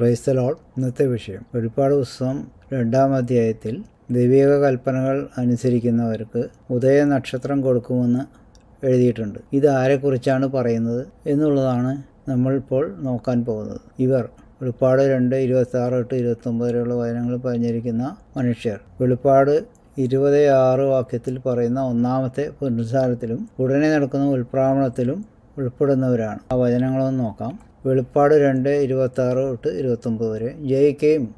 ക്രൈസ്തലോൾ ഇന്നത്തെ വിഷയം. ഒരുപാട് പുസ്തകം രണ്ടാം അധ്യായത്തിൽ ദൈവിക കൽപ്പനകൾ അനുസരിക്കുന്നവർക്ക് ഉദയ നക്ഷത്രം കൊടുക്കുമെന്ന് എഴുതിയിട്ടുണ്ട്. ഇത് ആരെക്കുറിച്ചാണ് പറയുന്നത് എന്നുള്ളതാണ് നമ്മൾ ഇപ്പോൾ നോക്കാൻ പോകുന്നത്. ഇവർ വെളിപ്പാട് രണ്ട് ഇരുപത്തി ആറ് തൊട്ട് ഇരുപത്തൊമ്പത് വരെയുള്ള വചനങ്ങൾ പറഞ്ഞിരിക്കുന്ന മനുഷ്യർ. വെളിപ്പാട് ഇരുപത് ആറ് വാക്യത്തിൽ പറയുന്ന ഒന്നാമത്തെ പുനസാരത്തിലും ഉടനെ നടക്കുന്ന ഉൽപ്രാവണത്തിലും ഉൾപ്പെടുന്നവരാണ്. ആ വചനങ്ങളൊന്ന് നോക്കാം. വെളിപ്പാട് രണ്ട് ഇരുപത്തി ആറ് തൊട്ട് ഇരുപത്തൊമ്പത് വരെ. ജയിക്കുകയും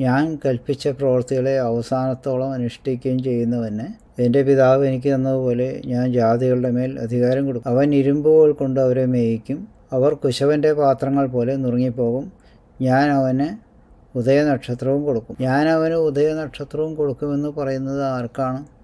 ഞാൻ കൽപ്പിച്ച പ്രവൃത്തികളെ അവസാനത്തോളം അനുഷ്ഠിക്കുകയും ചെയ്യുന്നവന് എന്റെ പിതാവ് എനിക്ക് തന്നതുപോലെ ഞാൻ ജാതികളുടെ മേൽ അധികാരം കൊടുക്കും. അവൻ ഇരുമ്പുകൾ കൊണ്ട് അവരെ മേയിക്കും. അവർ കുശവന്റെ പാത്രങ്ങൾ പോലെ നുറുങ്ങിപ്പോകും. ഞാൻ അവന് ഉദയനക്ഷത്രവും കൊടുക്കും. ഞാൻ അവന് ഉദയനക്ഷത്രവും കൊടുക്കുമെന്ന് പറയുന്നത് ആർക്കാണ്?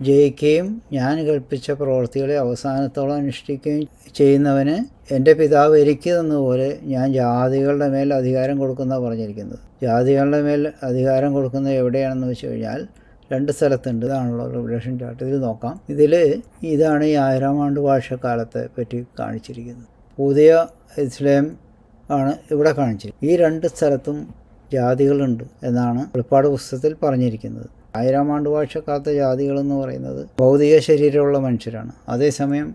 ജയിക്കുകയും ഞാൻ കൽപ്പിച്ച പ്രവൃത്തികളെ അവസാനത്തോളം അനുഷ്ഠിക്കുകയും ചെയ്യുന്നവന് എന്റെ പിതാവ് എനിക്ക് തന്നതുപോലെ ഞാൻ ജാതികളുടെ മേൽ അധികാരം കൊടുക്കുന്ന പറഞ്ഞിരിക്കുന്നത്. ജാതികളുടെ മേൽ അധികാരം കൊടുക്കുന്നത് എവിടെയാണെന്ന് വെച്ച് കഴിഞ്ഞാൽ രണ്ട് സ്ഥലത്തുണ്ട്. ഇതാണല്ലോ റിവലേഷൻ ചാർട്ട് ഇതിൽ നോക്കാം. ഇതിൽ ഇതാണ് ഈ ആയിരം ആണ്ട് ഭാഷക്കാലത്തെ പറ്റി കാണിച്ചിരിക്കുന്നത്. പുതിയ ഇസ്ലാം ആണ് ഇവിടെ കാണിച്ചത് ഈ രണ്ട് സ്ഥലത്തും ജാതികളുണ്ട് എന്നാണ് വെളിപ്പാട് പുസ്തകത്തിൽ പറഞ്ഞിരിക്കുന്നത്. ആയിരം ആണ്ട് ഭാഷക്കാലത്തെ ജാതികളെന്ന് പറയുന്നത് ഭൗതിക ശരീരമുള്ള മനുഷ്യരാണ്. അതേസമയം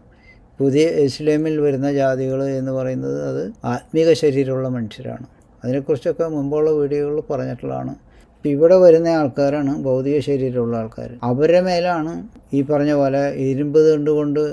പുതിയ ഇസ്ലാമിൽ വരുന്ന ജാതികൾ എന്ന് പറയുന്നത് അത് ആത്മീക ശരീരമുള്ള മനുഷ്യരാണ്. അതിനെക്കുറിച്ചൊക്കെ മുമ്പുള്ള വീഡിയോകളിൽ പറഞ്ഞിട്ടുള്ളതാണ്. ഇപ്പം ഇവിടെ വരുന്ന ആൾക്കാരാണ് ഭൗതിക ശരീരമുള്ള ആൾക്കാർ അവരുടെ മേലാണ് ഈ പറഞ്ഞ പോലെ ഇരുമ്പ് തണ്ടുകൊണ്ട്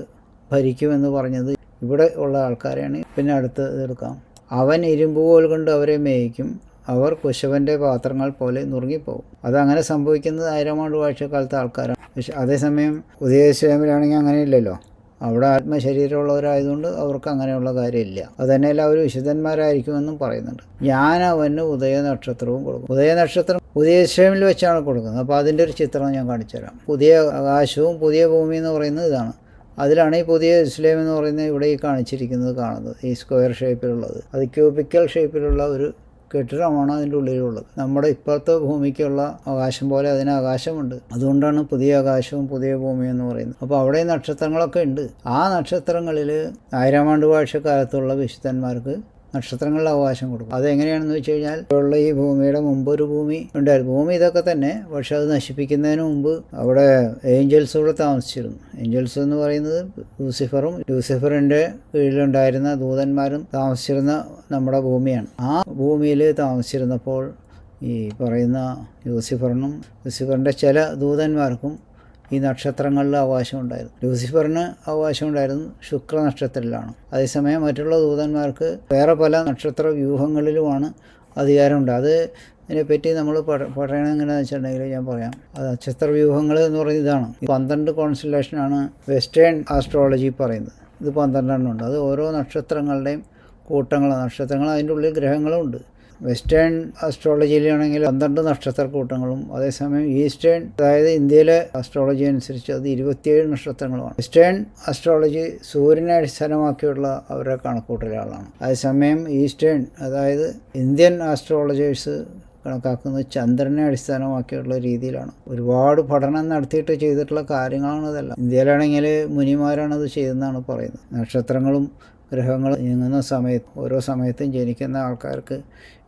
ഭരിക്കുമെന്ന് പറഞ്ഞത് ഇവിടെ ഉള്ള ആൾക്കാരെയാണ്. പിന്നെ അടുത്ത് എടുക്കാം. അവൻ ഇരുമ്പ് പോൽ കൊണ്ട് അവരെ മേയിക്കും. അവർ കുശവന്റെ പാത്രങ്ങൾ പോലെ നുറുങ്ങിപ്പോകും. അതങ്ങനെ സംഭവിക്കുന്നത് ആയിരം ആണ്ട് വാഴ്ചക്കാലത്തെ ആൾക്കാരാണ്. പക്ഷെ അതേസമയം ഉദയസ്വാമിലാണെങ്കിൽ അങ്ങനെയില്ലല്ലോ അവിടെ ആത്മശരീരമുള്ളവരായതുകൊണ്ട് അവർക്ക് അങ്ങനെയുള്ള കാര്യമില്ല. അത് തന്നെയല്ല അവർ വിശുദ്ധന്മാരായിരിക്കുമെന്നും പറയുന്നുണ്ട്. ഞാൻ അവന് ഉദയ നക്ഷത്രവും കൊടുക്കും. ഉദയ നക്ഷത്രം ഉദയശ്രമിൽ വെച്ചാണ് കൊടുക്കുന്നത്. അപ്പോൾ അതിന്റെ ഒരു ചിത്രം ഞാൻ കാണിച്ചുതരാം. പുതിയ ആകാശവും പുതിയ ഭൂമി എന്ന് പറയുന്നത് ഇതാണ്. അതിലാണ് ഈ പുതിയ ഇസ്ലേം എന്ന് പറയുന്നത് ഇവിടെ ഈ കാണിച്ചിരിക്കുന്നത് കാണുന്നത്. ഈ സ്ക്വയർ ഷേപ്പിലുള്ളത്. അത് ക്യൂബിക്കൽ ഷേപ്പിലുള്ള ഒരു കെട്ടിടമാണ് അതിന്റെ ഉള്ളിലുള്ളത്. നമ്മുടെ ഇപ്പോഴത്തെ ഭൂമിക്കുള്ള ആകാശം പോലെ അതിന് ആകാശമുണ്ട്. അതുകൊണ്ടാണ് പുതിയ ആകാശവും പുതിയ ഭൂമിയും എന്ന് പറയുന്നത്. അപ്പോൾ അവിടെ നക്ഷത്രങ്ങളൊക്കെ ഉണ്ട്. ആ നക്ഷത്രങ്ങളിൽ ആയിരം ആണ്ട് കാലത്തുള്ള വിശുദ്ധന്മാർക്ക് നക്ഷത്രങ്ങളുടെ അവകാശം കൊടുക്കും. അതെങ്ങനെയാണെന്ന് വെച്ച് കഴിഞ്ഞാൽ ഉള്ള ഈ ഭൂമിയുടെ മുമ്പ് ഒരു ഭൂമി ഉണ്ടായിരുന്നു. ഭൂമി ഇതൊക്കെ തന്നെ പക്ഷെ അത് നശിപ്പിക്കുന്നതിന് മുമ്പ് അവിടെ ഏഞ്ചൽസ് ഇവിടെ താമസിച്ചിരുന്നു. ഏഞ്ചൽസ് എന്ന് പറയുന്നത് ലൂസിഫറും ലൂസിഫറിന്റെ കീഴിലുണ്ടായിരുന്ന ദൂതന്മാരും താമസിച്ചിരുന്ന നമ്മുടെ ഭൂമിയാണ്. ആ ഭൂമിയിൽ താമസിച്ചിരുന്നപ്പോൾ ഈ പറയുന്ന ലൂസിഫറിനും ലൂസിഫറിന്റെ ചില ദൂതന്മാർക്കും ഈ നക്ഷത്രങ്ങളിൽ അവകാശമുണ്ടായിരുന്നു ലൂസിഫറിന് അവകാശമുണ്ടായിരുന്നു ശുക്ര നക്ഷത്രത്തിലാണ് അതേസമയം മറ്റുള്ള ദൂതന്മാർക്ക് വേറെ പല നക്ഷത്ര വ്യൂഹങ്ങളിലുമാണ് അധികാരമുണ്ട്. അത് ഇതിനെപ്പറ്റി നമ്മൾ പറയണത് എങ്ങനെയാണെന്ന് വെച്ചിട്ടുണ്ടെങ്കിൽ ഞാൻ പറയാം. അത് നക്ഷത്ര വ്യൂഹങ്ങൾ എന്ന് പറയുന്നത് ഇതാണ്. പന്ത്രണ്ട് കോൺസ്റ്റലേഷനാണ് വെസ്റ്റേൺ ആസ്ട്രോളജി പറയുന്നത്. ഇത് പന്ത്രണ്ടെണ്ണം ഉണ്ട്. അത് ഓരോ നക്ഷത്രങ്ങളുടെയും കൂട്ടങ്ങൾ നക്ഷത്രങ്ങൾ അതിന്റെ ഉള്ളിൽ ഗ്രഹങ്ങളും ഉണ്ട്. വെസ്റ്റേൺ അസ്ട്രോളജിയിലാണെങ്കിൽ പന്ത്രണ്ട് നക്ഷത്രക്കൂട്ടങ്ങളും അതേസമയം ഈസ്റ്റേൺ അതായത് ഇന്ത്യയിലെ അസ്ട്രോളജി അനുസരിച്ച് അത് ഇരുപത്തിയേഴ് നക്ഷത്രങ്ങളുമാണ്. വെസ്റ്റേൺ അസ്ട്രോളജി സൂര്യനെ അടിസ്ഥാനമാക്കിയുള്ള അവരെ കണക്കൂട്ടലുകളാണ്. അതേസമയം ഈസ്റ്റേൺ അതായത് ഇന്ത്യൻ ആസ്ട്രോളജേഴ്സ് കണക്കാക്കുന്നത് ചന്ദ്രനെ അടിസ്ഥാനമാക്കിയുള്ള രീതിയിലാണ്. ഒരുപാട് പഠനം നടത്തിയിട്ട് ചെയ്തിട്ടുള്ള കാര്യങ്ങളാണ് ഇതെല്ലാം. ഇന്ത്യയിലാണെങ്കിൽ മുനിമാരാണ് അത് ചെയ്തെന്നാണ് പറയുന്നത്. നക്ഷത്രങ്ങളും ഗ്രഹങ്ങൾ നീങ്ങുന്ന സമയത്ത് ഓരോ സമയത്തും ജനിക്കുന്ന ആൾക്കാർക്ക്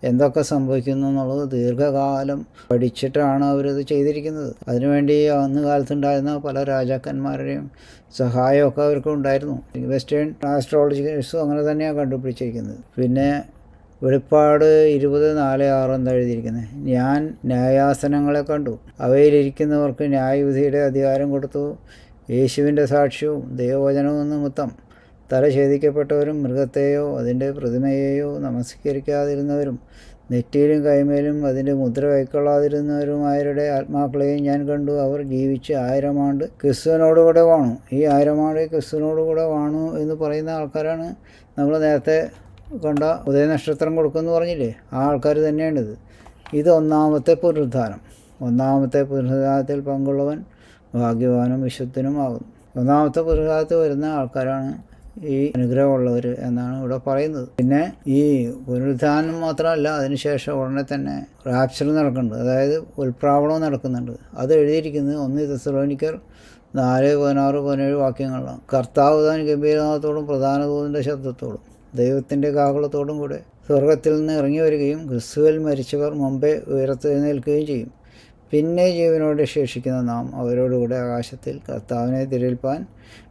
എന്തൊക്കെ സംഭവിക്കുന്നു എന്നുള്ളത് ദീർഘകാലം പഠിച്ചിട്ടാണ് അവരത് ചെയ്തിരിക്കുന്നത്. അതിനുവേണ്ടി അന്ന് കാലത്തുണ്ടായിരുന്ന പല രാജാക്കന്മാരുടെയും സഹായമൊക്കെ അവർക്ക് ഉണ്ടായിരുന്നു. വെസ്റ്റേൺ ആസ്ട്രോളജിസ്റ്റും അങ്ങനെ തന്നെയാണ് കണ്ടുപിടിച്ചിരിക്കുന്നത്. പിന്നെ വെളിപ്പാട് ഇരുപത് നാല് ആറ് എന്താ എഴുതിയിരിക്കുന്നത്? ഞാൻ ന്യായാസനങ്ങളെ കണ്ടു. അവയിലിരിക്കുന്നവർക്ക് ന്യായവിധിയുടെ അധികാരം കൊടുത്തു. യേശുവിന്റെ സാക്ഷ്യവും ദൈവവചനവും നിമിത്തം തല ഛേദിക്കപ്പെട്ടവരും മൃഗത്തെയോ അതിന്റെ പ്രതിമയെയോ നമസ്കരിക്കാതിരുന്നവരും നെറ്റിയിലും കൈമേലും അതിന്റെ മുദ്ര കൈക്കൊള്ളാതിരുന്നവരുമായവരുടെ ആത്മാക്കളെയും ഞാൻ കണ്ടു. അവർ ജീവിച്ച് ആയിരം ആണ്ട് ക്രിസ്തുവിനോടുകൂടെ വാണു. ഈ ആയിരം ആണ്ട് ക്രിസ്തുവിനോടുകൂടെ വാണു എന്ന് പറയുന്ന ആൾക്കാരാണ് നമ്മൾ നേരത്തെ കണ്ട ഉദയനക്ഷത്രം കൊടുക്കുമെന്ന് പറഞ്ഞില്ലേ? ആ ആൾക്കാർ തന്നെയാണിത്. ഇത് ഒന്നാമത്തെ പുനരുദ്ധാനം. ഒന്നാമത്തെ പുനരുദ്ധാനത്തിൽ പങ്കുള്ളവൻ ഭാഗ്യവാനും വിശുദ്ധനും ആകുന്നു ഒന്നാമത്തെ പുനരുദ്ധാനത്തിൽ വരുന്ന ആൾക്കാരാണ് ഈ അനുഗ്രഹമുള്ളവർ എന്നാണ് ഇവിടെ പറയുന്നത്. പിന്നെ ഈ പുനരുദ്ധാനം മാത്രമല്ല അതിനുശേഷം ഉടനെ തന്നെ റാപ്ചർ നടക്കുന്നുണ്ട്. അതായത് ഉൽപ്രാവണവും നടക്കുന്നുണ്ട്. അത് എഴുതിയിരിക്കുന്നത് ഒന്ന് തെസ്ലോനിക്കർ നാല് പതിനാറ് പതിനേഴ് വാക്യങ്ങളിലാണ്. കർത്താവ് താൻ ഗംഭീരനാഥത്തോടും പ്രധാന ദൂതന്റെ ശബ്ദത്തോടും ദൈവത്തിന്റെ കാഹളത്തോടും കൂടെ സ്വർഗത്തിൽ നിന്ന് ഇറങ്ങി വരികയും ക്രിസ്തുവിൽ മരിച്ചവർ മുമ്പേ ഉയർത്തെഴുന്നേൽക്കുകയും ചെയ്യും. പിന്നെ ജീവനോടെ ശേഷിക്കുന്ന നാം അവരോടുകൂടെ ആകാശത്തിൽ കർത്താവിനെ തിരേൽപ്പാൻ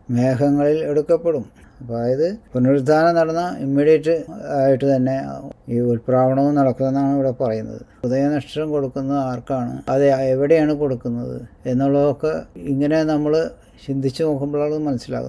മേഘങ്ങളിൽ എടുക്കപ്പെടും. അതായത് പുനരുദ്ധാനം നടന്ന ഇമ്മീഡിയറ്റ് ആയിട്ട് തന്നെ ഈ ഉൽപ്രാവണവും നടക്കുമെന്നാണ് ഇവിടെ പറയുന്നത്. ഹൃദയനഷ്ടം കൊടുക്കുന്നത് ആർക്കാണ്? അത് എവിടെയാണ് കൊടുക്കുന്നത്? എന്നുള്ളതൊക്കെ ഇങ്ങനെ നമ്മൾ ചിന്തിച്ച് നോക്കുമ്പോഴാണ് മനസ്സിലാകുന്നത്.